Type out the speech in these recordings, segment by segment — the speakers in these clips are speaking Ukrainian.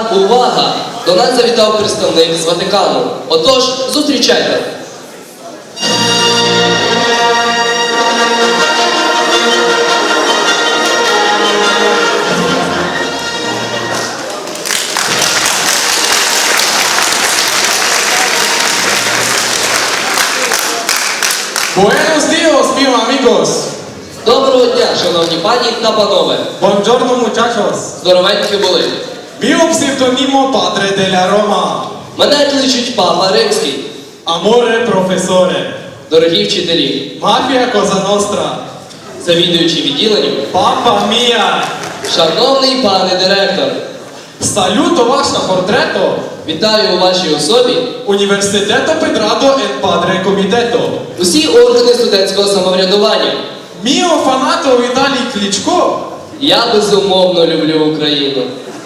Увага, увага! До нас завітав представник з Ватикану. Отож, зустрічайте. Buenos días, mis amigos. Доброго дня, шановні пані та панове. Buongiorno, muchachos. Здоровенькі були. Mio pseudonimo padre della Roma. Мене кличуть папа Римський. Amore professore. Дорогі вчителі, Mafia cosa nostra. завідуючий відділенням, Papà mia. шановний пане директор, Saluto ваша portretto. вітаю у вашій особі Universiteto Pedrado e padre comiteto. усі органи студентського самоврядування. Mio fanato Vitaly Klitschko. Я безумовно люблю Україну.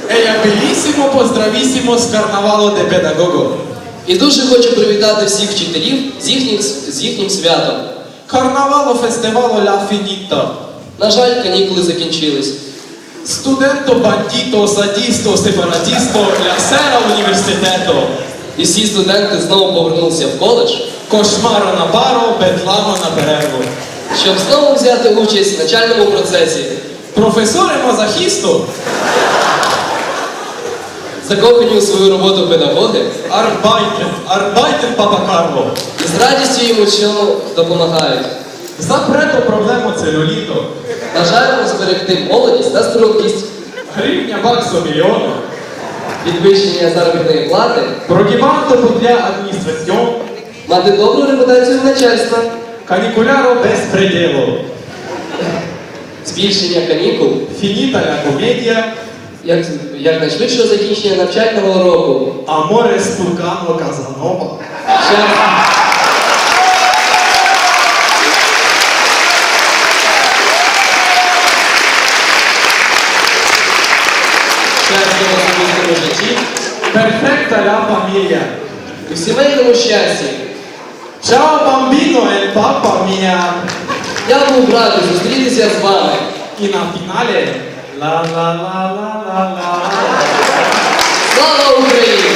E a bellissimo pozdravissimo с Carnavalo de І дуже хочу привітати всіх вчителів з їхнім, з їхнім святом. Carnavalo festivalo la finita. На жаль, канікули закінчились. Bandito, sadisto, separatisto, la sera universiteto. І всі студенти знову повернулися в коледж, Кошмара на баро, бедламо на перерву. щоб знову взяти участь в навчальному процесі. Професоре мазохісту, Закохані у свою роботу педагоги арбайтер, арбайтер папа Карло. і з радістю в цьому допомагають. Запрето проблему целюліту. Бажаємо зберегти молодість та стрункість, Гривня баксо мільйону. підвищення заробітної плати, Прогібанто для адміністраціон. мати добру репутацію начальства, Канікуляро без пределу. Збільшення канікул, Фініта ля комедія. як, якнайшвидшого закінчення навчального року. Аморе стукано Казанова. Щастя. В особистому житті, Перфекта ля фамілія. у сімейному щасті. Чао бамбіно, ель папа мія. Я був радий зустрітися з вами. І на фіналі ла-ла-ла-ла-ла-ла. Слава Україні!